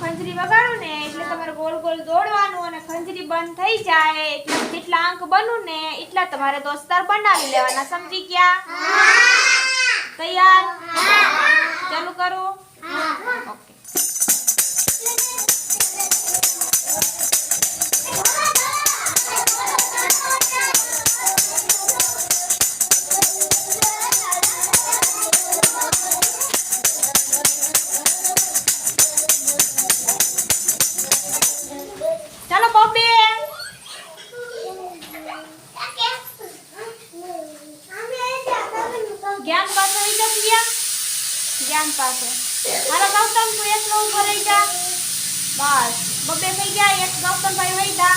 ખંજરી વગાડું ને એટલે તમારે ગોલ ગોલ દોડવાનું અને ખંજરી બંધ થઈ જાય. એટલે જેટલા અંક બનું ને એટલા તમારે દોસ્તાર બનાવી લેવાના. સમજી ગયા? તૈયાર? ચાલુ કરો. ઓકે જ્ઞાન પાસે આવી જા ગયા જ્ઞાન પાસે. મારા ગૌતમ તું એકલો ઊભો રહી જા. બસ. બબ્બે થઈ ગયા. એક ગૌતમ ભાઈ વહી જા.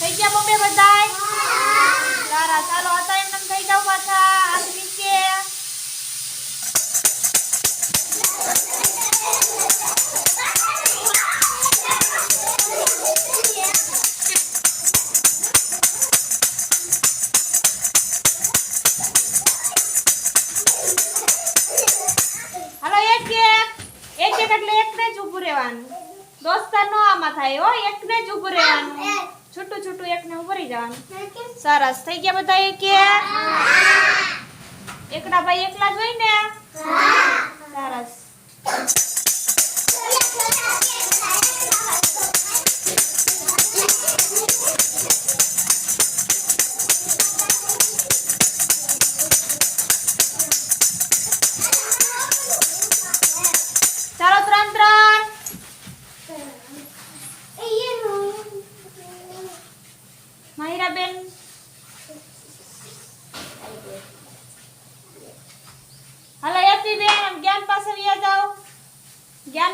થઈ ગયા બબ્બે બધાય? સારા. ચાલો હતા એમ થઈ જાવ પાછા. હાથ નીચે. એક એક એટલે એકને જ ઊભું રહેવાનું. દોસ્તાર નો આમાં થાય હો એકને જ ઊભું રહેવાનું. છૂટું છૂટું એકને ઊભું રહી જવાનું. સરસ થઈ ગયા બધા એક એક? એકલા ભાઈ એકલા જ હોય ને? સરસ. ચાલો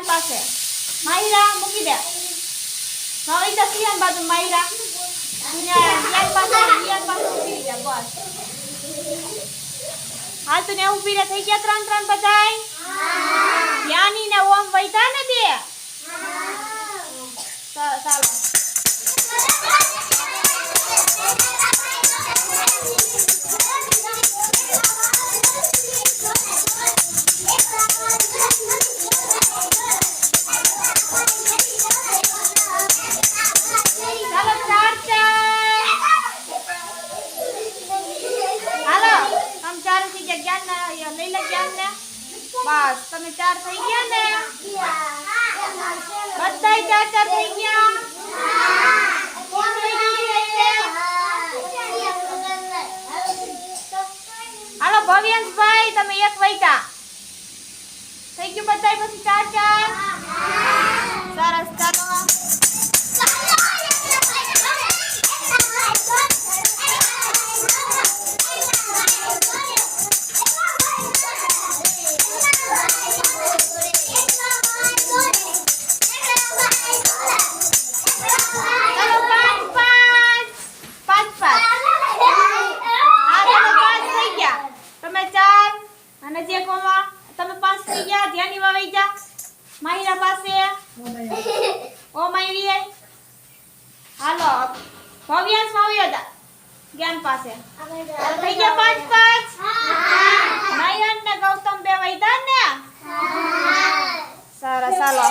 પાસે. માયરા, મૂકી દે. હવે તો સિયાન બાજુ માયરા. જ્ઞાન પાસે જ્ઞાન પાસે મૂકી જા બસ. હાલ તને ઊભી રે થઈ ગયા ત્રણ ત્રણ બધાય. ગયા ના લઈ લે ને બસ, તમે ચાર થઈ ગયા ને? બધા ચાર ચાર થઈ ગયા? હાલો, ભવ્યાંશભાઈ, તમે એક વૈતા થઈ ગયું બધાય પછી ચાર ચાર? સરસ ચાલો પાંચ ગયા ધ્યાની વાવી જા. માહિરા પાસે. ઓ માહિરી. હાલો ભવ્યાંશ જા જ્ઞાન પાસે. થઈ ગયા પાંચ પાંચ. નયન ને ગૌતમ બે વૈદાન ને? સરસ ચાલો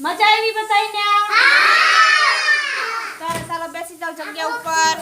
મજા આવી બતાવીને તારે ચાલો બેસી જાવ જગ્યા ઉપર.